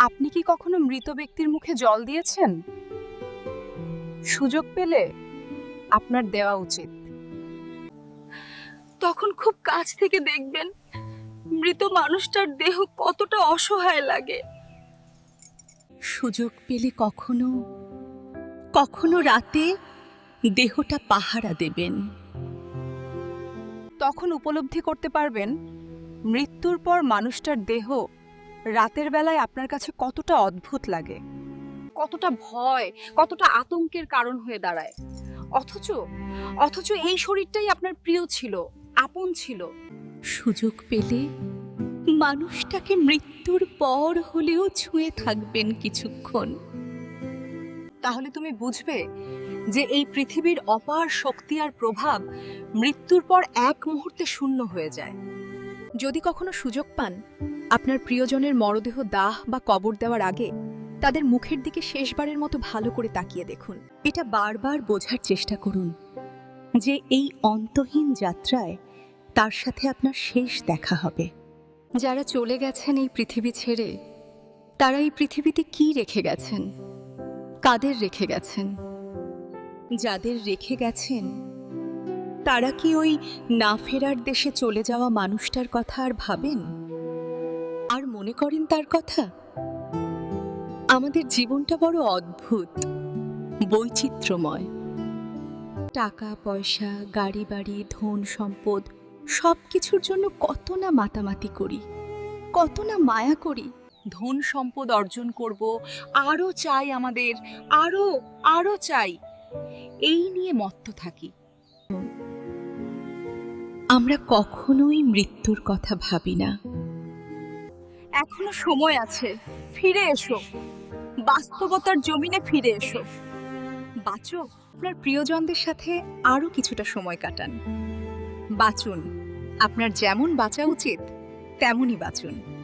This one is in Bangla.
আপনি কি কখনো মৃত ব্যক্তির মুখে জল দিয়েছেন? সুযোগ পেলে আপনার দেওয়া উচিত। তখন খুব কাছ থেকে দেখবেন মৃত মানুষটার দেহ কতটা অসহায় লাগে। সুযোগ পেলে কখনো কখনো রাতে দেহটা পাহারা দেবেন। তখন উপলব্ধি করতে পারবেন মৃত্যুর পর মানুষটার দেহ রাতের বেলায় আপনার কাছে কতটা অদ্ভুত লাগে? কতটা ভয় কতটা আতঙ্কের কারণ হয়ে দাঁড়ায়। অথচ অথচ এই শরীরটাই আপনার প্রিয় ছিল আপন ছিল। সুযোগ পেলে মানুষটাকে মৃত্যুর পর হলেও ছুঁয়ে থাকবেন কিছুক্ষণ। তাহলে তুমি বুঝবে যে এই পৃথিবীর অপার শক্তি আর প্রভাব মৃত্যুর পর এক মুহূর্তে শূন্য হয়ে যায়। যদি কখনো সুযোগ পান আপনার প্রিয়জনের মরদেহ দাহ বা কবর দেওয়ার আগে তাদের মুখের দিকে শেষবারের মতো ভালো করে তাকিয়ে দেখুন। এটা বারবার বোঝার চেষ্টা করুন যে এই অন্তহীন যাত্রায় তার সাথে আপনার শেষ দেখা হবে। যারা চলে গেছেন এই পৃথিবী ছেড়ে, তারা এই পৃথিবীতে কি রেখে গেছেন? কাদের রেখে গেছেন? যাদের রেখে গেছেন, তারা কি ওই না ফেরার দেশে চলে যাওয়া মানুষটার কথা আর ভাবেন? মনে করেন তার কথা? আমাদের জীবনটা বড় অদ্ভুত, বৈচিত্র্যময়। টাকা, পয়সা, গাড়ি, বাড়ি, ধন, সম্পদ সব কিছুর জন্য কত না মাতামাতি করি, কত না মায়া করি। ধন, সম্পদ অর্জন করব, আরও চাই আমাদের, আরও আরও চাই, এই নিয়ে মত্ত থাকি। আমরা কখনোই মৃত্যুর কথা ভাবি না। এখনও সময় আছে। ফিরে এসো। বাস্তবতার জমিনে ফিরে এসো। বাঁচো। আপনার প্রিয়জনদের সাথে আরও কিছুটা সময় কাটান। বাঁচুন। আপনার যেমন বাঁচা উচিত, তেমনই বাঁচুন।